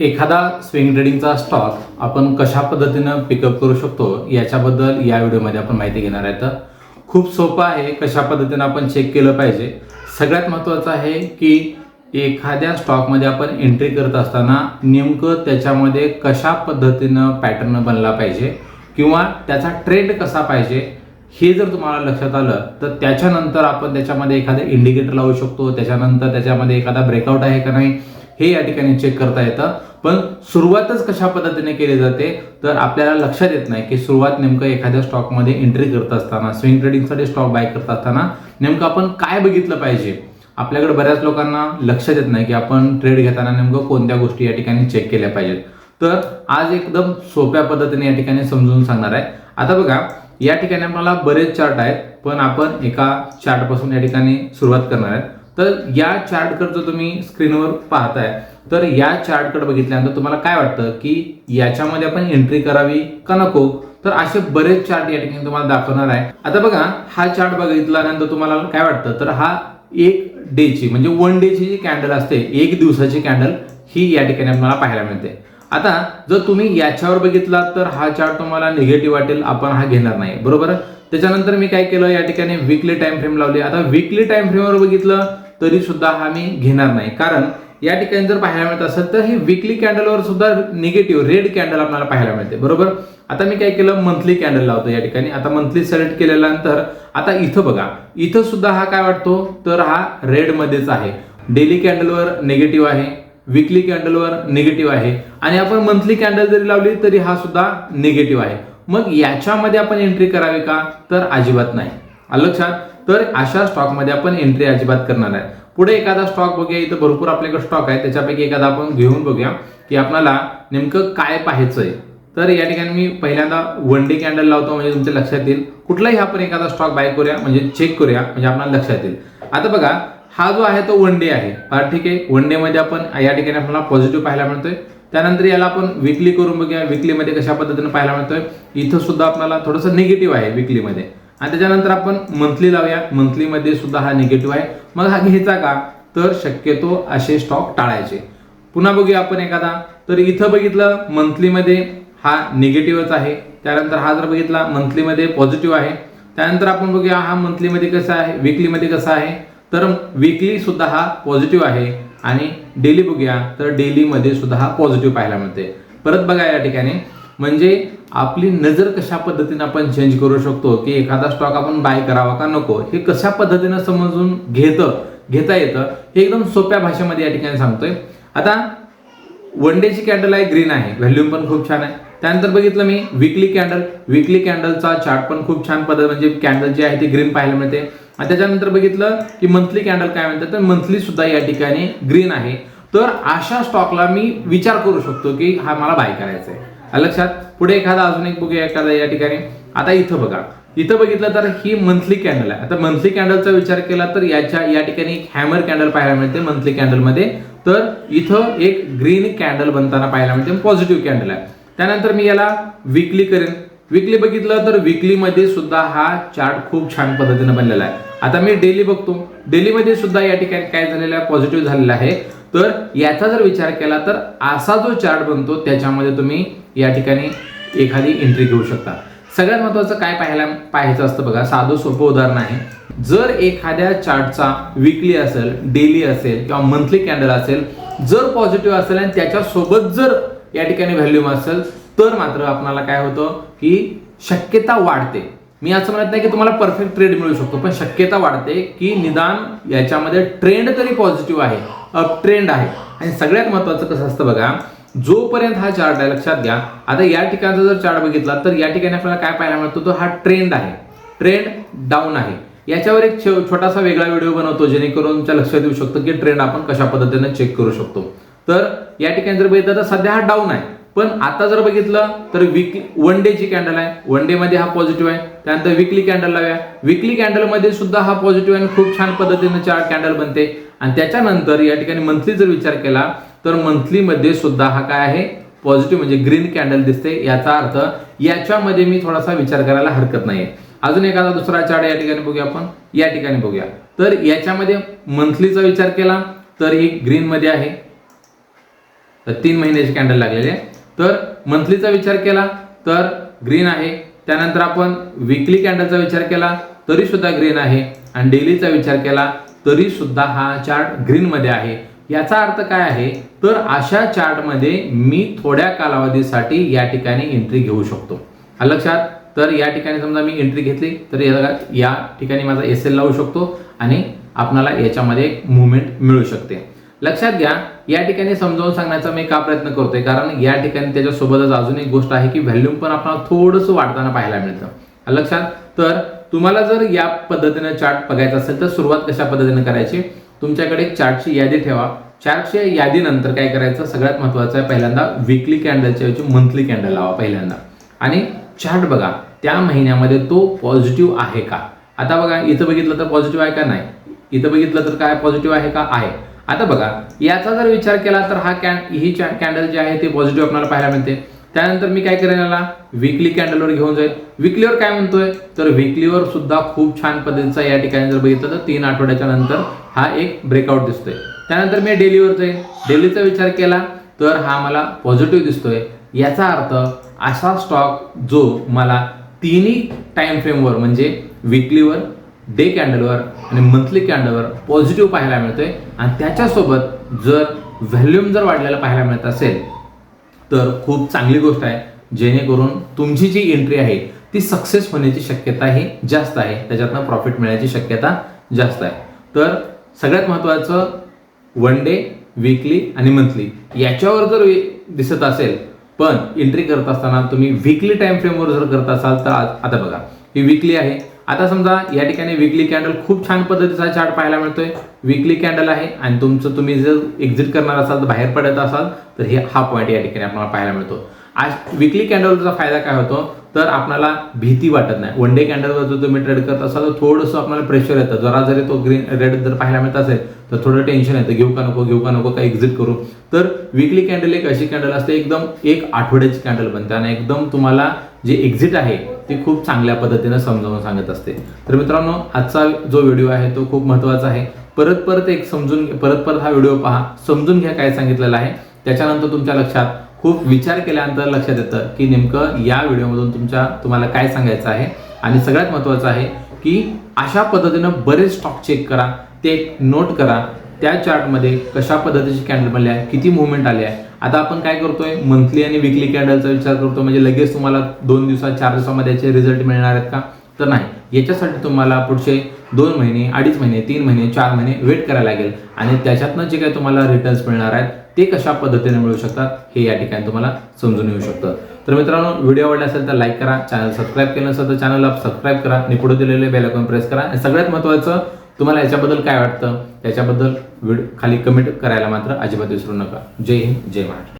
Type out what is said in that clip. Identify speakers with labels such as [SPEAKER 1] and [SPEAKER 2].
[SPEAKER 1] एखादा स्विंग ट्रेडिंगचा स्टॉक आपण कशा पद्धतीनं पिकअप करू शकतो याच्याबद्दल या व्हिडिओमध्ये आपण माहिती घेणार आहे. तर खूप सोपं आहे कशा पद्धतीनं आपण चेक केलं पाहिजे. सगळ्यात महत्त्वाचं आहे की एखाद्या स्टॉकमध्ये आपण एंट्री करत असताना नेमकं त्याच्यामध्ये कशा पद्धतीनं पॅटर्न बनला पाहिजे किंवा त्याचा ट्रेंड कसा पाहिजे हे जर तुम्हाला लक्षात आलं तर त्याच्यानंतर आपण त्याच्यामध्ये एखादं इंडिकेटर लावू शकतो त्याच्यानंतर त्याच्यामध्ये एखादा ब्रेकआउट आहे का नाही हे या ठिकाणी चेक करता येतं. पण सुरुवातच कशा पद्धतीने केली जाते? तर आपल्याला लक्षात येत नाही की सुरुवात नेमकं एखाद्या स्टॉकमध्ये एंट्री करत असताना स्विंग ट्रेडिंगसाठी स्टॉक बाय करत असताना नेमकं आपण काय बघितलं पाहिजे? आपल्याकडे बऱ्याच लोकांना लक्षात येत नाही की आपण ट्रेड घेताना नेमकं कोणत्या गोष्टी या ठिकाणी चेक केल्या पाहिजेत. तर आज एकदम सोप्या पद्धतीने या ठिकाणी समजून सांगणार आहे. आता बघा या ठिकाणी मला बरेच चार्ट आहेत पण आपण एका चार्टपासून या ठिकाणी सुरुवात करणार आहे तर या चार्टकडे जर तुम्ही स्क्रीनवर पाहताय तर या चार्टकडे बघितल्यानंतर तुम्हाला काय वाटतं की याच्यामध्ये आपण एंट्री करावी का नको? तर असे बरेच चार्ट या ठिकाणी तुम्हाला दाखवणार आहे. आता बघा हा चार्ट बघितल्यानंतर तुम्हाला काय वाटतं? तर हा एक डेची म्हणजे वन डेची जी कॅन्डल असते एक दिवसाची कॅन्डल ही या ठिकाणी आपल्याला पाहायला मिळते. आता जर तुम्ही याच्यावर बघितला तर हा चार्ट तुम्हाला निगेटिव्ह वाटेल आपण हा घेणार नाही. बरोबर? त्याच्यानंतर मी काय केलं या ठिकाणी विकली टाइम फ्रेम लावली. आता विकली टाइम फ्रेमवर बघितलं तरी सुद्धा हा मी घेणार नाही. कारण या ठिकाणी जर पाहायला मिळत असेल तर ही विकली कॅन्डलवर सुद्धा निगेटिव्ह रेड कॅन्डल आपल्याला पाहायला मिळते. बरोबर? आता मी काय केलं मंथली कॅन्डल लावतो या ठिकाणी. आता मंथली सिलेक्ट केल्यानंतर आता इथं बघा. इथं सुद्धा हा काय वाटतो? तर हा रेड मध्येच आहे. डेली कॅन्डलवर निगेटिव्ह आहे. विकली कॅन्डलवर निगेटिव्ह आहे. आणि आपण मंथली कॅन्डल जरी लावली तरी हा सुद्धा निगेटिव्ह आहे. मग याच्यामध्ये आपण एंट्री करावी का? तर अजिबात नाही. आलं लक्षात? तर अशा स्टॉकमध्ये आपण एंट्री अजिबात करणार आहे पुढे एखादा स्टॉक बघूया इथं भरपूर आपल्याकडे स्टॉक आहे. त्याच्यापैकी एखादा आपण घेऊन बघूया की आपल्याला नेमकं काय पाहायचं आहे तर या ठिकाणी मी पहिल्यांदा वन डे कॅन्डल लावतो म्हणजे तुमच्या लक्षात येईल. कुठलाही आपण एखादा स्टॉक बाय करूया म्हणजे चेक करूया म्हणजे आपल्याला लक्षात येईल. आता बघा हा जो आहे तो वन डे आहे. ठीक आहे. वन डे मध्ये आपण या ठिकाणी आपल्याला पॉझिटिव्ह पाहायला मिळतोय. त्यानंतर याला आपण विकली करून बघूया. विकलीमध्ये कशा पद्धतीने पाहायला मिळतोय? इथं सुद्धा आपल्याला थोडंसं निगेटिव्ह आहे विकलीमध्ये आणि त्याच्यानंतर आपण मंथली लावूया. मंथलीमध्ये सुद्धा हा निगेटिव्ह आहे. मग हा घ्यायचा का? तर शक्यतो असे स्टॉक टाळायचे. पुन्हा बघूया आपण एखादा. तर इथं बघितलं मंथलीमध्ये हा निगेटिव्हच आहे. त्यानंतर हा जर बघितला मंथलीमध्ये पॉझिटिव्ह आहे. त्यानंतर आपण बघूया हा मंथलीमध्ये कसा आहे? विकलीमध्ये कसा आहे? तर विकली सुद्धा हा पॉझिटिव्ह आहे. आणि डेली बघूया. तर डेलीमध्ये सुद्धा हा पॉझिटिव्ह पाहायला मिळते परत बघा या ठिकाणी. म्हणजे आपली नजर कशा पद्धतीने आपण चेंज करू शकतो? की एखादा स्टॉक आपण बाय करावा का नको? हे कशा पद्धतीनं समजून घेतं घेता येतं? हे एकदम सोप्या भाषेमध्ये या ठिकाणी सांगतोय. आता वन डेची कॅन्डल आहे ग्रीन आहे. व्हॅल्यूम पण खूप छान आहे. त्यानंतर बघितलं मी विकली कॅन्डल विकली कॅन्डलचा चार्ट पण खूप छान पद्धत म्हणजे कॅन्डल जी आहे ती ग्रीन पाहायला मिळते. आणि त्याच्यानंतर बघितलं की मंथली कॅन्डल काय म्हणतात तर मंथली सुद्धा या ठिकाणी ग्रीन आहे. तर अशा स्टॉकला मी विचार करू शकतो की हा मला बाय करायचा आहे लक्षात पुढे एखादा अजून एक बघूया एखादा या ठिकाणी. आता इथं बघा. इथं बघितलं तर ही मंथली कॅन्डल आहे. आता मंथली कॅन्डलचा विचार केला तर याच्या या ठिकाणी एक हॅमर कॅन्डल पाहायला मिळते मंथली कॅन्डलमध्ये तर इथं एक ग्रीन कॅन्डल बनताना पाहायला मिळते पॉझिटिव्ह कॅन्डल आहे. त्यानंतर मी याला विकली करेन. विकली बघितलं तर विकलीमध्ये सुद्धा हा चार्ट खूप छान पद्धतीने बनलेला आहे. आता मी डेली बघतो. डेलीमध्ये सुद्धा या ठिकाणी काय झालेलं आहे? पॉझिटिव्ह झालेला आहे. तर याचा जर विचार केला तर असा जो चार्ट बनतो त्याच्यामध्ये तुम्ही या ठिकाणी एखादी एंट्री घेऊ शकता. सगळ्यात महत्त्वाचं काय पाहायला पाहायचं असतं बघा. साधं सोपं उदाहरण आहे. जर एखाद्या चार्टचा विकली असेल डेली असेल किंवा मंथली कॅन्डल असेल जर पॉझिटिव्ह असेल आणि त्याच्यासोबत जर या ठिकाणी व्हॅल्यूम असेल तर मात्र आपणाला काय होतं की शक्यता वाढते. मी असं म्हणत नाही की तुम्हाला परफेक्ट ट्रेड मिळू शकतो पण शक्यता वाढते की निदान याच्यामध्ये ट्रेंड तरी पॉझिटिव्ह आहे अप ट्रेंड आहे. आणि सगळ्यात महत्वाचं कसं असतं बघा जोपर्यंत हा चार्ट आहे लक्षात घ्या आता या ठिकाणचा जर चार्ट बघितला तर या ठिकाणी आपल्याला काय पाहायला मिळतो तो हा ट्रेंड आहे. ट्रेंड डाऊन आहे. याच्यावर एक छोटासा वेगळा व्हिडिओ बनवतो जेणेकरून तुमच्या लक्षात येऊ शकतो की ट्रेंड आपण कशा पद्धतीने चेक करू शकतो. तर या ठिकाणी जर बघितलं तर सध्या हा डाऊन आहे. पण आता जर बघितलं तर विकली वन डेची कॅन्डल आहे. वन डे मध्ये हा पॉझिटिव्ह आहे. त्यानंतर विकली कॅन्डल लावूया. विकली कॅन्डलमध्ये सुद्धा हा पॉझिटिव्ह आणि खूप छान पद्धतीने चार कॅन्डल बनते. आणि त्याच्यानंतर या ठिकाणी मंथली जर विचार केला तर मंथली मध्ये सुद्धा हा काय आहे? पॉझिटिव्ह म्हणजे ग्रीन कॅन्डल दिसते. याचा अर्थ याच्यामध्ये मी थोडासा विचार करायला हरकत नाही अजून एखादा दुसरा चार्ट या ठिकाणी बघूया आपण. या ठिकाणी बघूया. तर याच्यामध्ये मंथलीचा विचार केला तर ही ग्रीन मध्ये आहे. तर तीन महिन्याची कॅन्डल लागलेली आहे. तर मंथलीचा विचार केला तर ग्रीन आहे. त्यानंतर आपण विकली कॅन्डलचा विचार केला तरी सुद्धा ग्रीन आहे. आणि डेलीचा विचार केला तरी सुद्धा हा चार्ट ग्रीन मध्ये आहे. याचा अर्थ काय आहे? तर अशा चार्टमध्ये मी थोड्या कालावधीसाठी या ठिकाणी एंट्री घेऊ शकतो. लक्षात? तर या ठिकाणी समजा मी एंट्री घेतली तर या या ठिकाणी माझा एस एल लावू शकतो आणि आपणाला याच्यामध्ये एक मुवमेंट मिळू शकते. लक्षात घ्या या ठिकाणी समजावून सांगण्याचा मी का प्रयत्न करतोय? कारण या ठिकाणी त्याच्यासोबतच अजून एक गोष्ट आहे की व्हॅल्यूम पण आपल्याला थोडंसं वाढताना पाहायला मिळतं. लक्षात तर तुम्हाला जर या पद्धतीने चार्ट बघायचा असेल तर सुरुवात कशा पद्धतीने करायची? तुमच्याकडे एक चार्टची यादी ठेवा. चार्टच्या यादीनंतर काय करायचं? सगळ्यात महत्वाचं आहे पहिल्यांदा विकली कॅन्डलच्या ऐवजी मंथली कॅन्डल लावा पहिल्यांदा. आणि चार्ट बघा त्या महिन्यामध्ये तो पॉझिटिव्ह आहे का? आता बघा इथं बघितलं तर पॉझिटिव्ह आहे का नाही? इथं बघितलं तर काय पॉझिटिव्ह आहे का? आहे. आता बघा याचा जर विचार केला तर हा कॅन ही कॅन्डल जे आहे ते पॉझिटिव्ह आपल्याला पाहायला मिळते. त्यानंतर मी काय करेन याला? विकली कॅन्डलवर घेऊन जाईल. विकलीवर काय म्हणतोय? तर विकलीवर सुद्धा खूप छान पद्धतीचा या ठिकाणी जर बघितलं तर तीन आठवड्याच्या नंतर हा एक ब्रेकआउट दिसतोय. त्यानंतर मी डेलीवर जाईल डेलीचा विचार केला तर हा मला पॉझिटिव्ह दिसतोय. याचा अर्थ असा स्टॉक जो मला तिन्ही टाइम फ्रेमवर म्हणजे विकलीवर डे कॅन्डलवर आणि मंथली कॅन्डलवर पॉझिटिव्ह पाहायला मिळतोय. आणि त्याच्यासोबत जर व्हॅल्यूम जर वाढलेला पाहायला मिळत असेल तर खूप चांगली गोष्ट आहे. जेणेकरून तुमची जी एंट्री आहे ती सक्सेस होण्याची शक्यता ही जास्त आहे. त्याच्यातनं प्रॉफिट मिळण्याची शक्यता जास्त आहे. तर सगळ्यात महत्त्वाचं वन डे वीकली आणि मंथली याच्यावर जर दिसत असेल पण एंट्री करत असताना तुम्ही विकली टाइम फ्रेमवर जर करत असाल तर आता बघा. ही विकली आहे आता समजा या ठिकाणी विकली कॅन्डल खूप छान पद्धतीचा चार्ट पाहायला मिळतोय. विकली कॅन्डल आहे आणि तुमचं तुम्ही जर एक्झिट करणार असाल तर बाहेर पडत असाल तर हे हा पॉईंट या ठिकाणी आपल्याला पाहायला मिळतो. आज विकली कॅन्डलचा फायदा काय होतो? तर आपल्याला भीती वाटत नाही. वन डे कॅन्डलवर जर तुम्ही ट्रेड करत असाल तर थोडंसं आपल्याला प्रेशर येतं. जरा जरी तो ग्रीन रेड जर पाहायला मिळत असेल तर थोडं टेन्शन येतं. घेऊ का नको घेऊ का नको का एक्झिट करू? तर विकली कॅन्डल एक अशी कॅन्डल असते एकदम एक आठवड्याची कॅन्डल बनते. आणि एकदम तुम्हाला जे एक्झिट आहे ते खूप चांगल्या पद्धतीनं समजावून सांगत असते. तर मित्रांनो आजचा जो व्हिडिओ आहे तो खूप महत्त्वाचा आहे. परत परत एक समजून परत परत हा व्हिडिओ पहा समजून घ्या काय सांगितलेलं आहे. त्याच्यानंतर तुमच्या लक्षात खूप विचार केल्यानंतर लक्षात येतं की नेमकं या व्हिडिओमधून तुमच्या तुम्हाला काय सांगायचं आहे. आणि सगळ्यात महत्त्वाचं आहे की अशा पद्धतीनं बरेच स्टॉक चेक करा ते नोट करा. त्या चार्टमध्ये कशा पद्धतीची कॅन्डल बनली आहे किती मुवमेंट आली आहे. आता आपण काय करतोय मंथली आणि विकली कॅन्डलचा विचार करतो म्हणजे लगेच तुम्हाला दोन दिवसात चार दिवसामध्ये याचे रिझल्ट मिळणार आहेत का? तर नाही. याच्यासाठी तुम्हाला पुढचे दोन महिने अडीच महिने तीन महिने चार महिने वेट करायला लागेल. आणि त्याच्यातनं जे काही तुम्हाला रिटर्न्स मिळणार आहेत ते कशा पद्धतीने मिळू शकतात हे या ठिकाणी तुम्हाला समजून येऊ शकतं. तर मित्रांनो व्हिडिओ आवडला असेल तर लाईक करा चॅनल सबस्क्राईब केलं नसेल तर चॅनलला सबस्क्राईब करा आणि पुढे दिलेले बेल आयकॉन प्रेस करा. आणि सगळ्यात महत्त्वाचं तुम्हाला याच्याबद्दल काय वाटतं? याच्याबद्दल व्हिडिओ खाली कमेंट करायला मात्र अजिबात विसरू नका. जय हिंद जय महाराष्ट्र.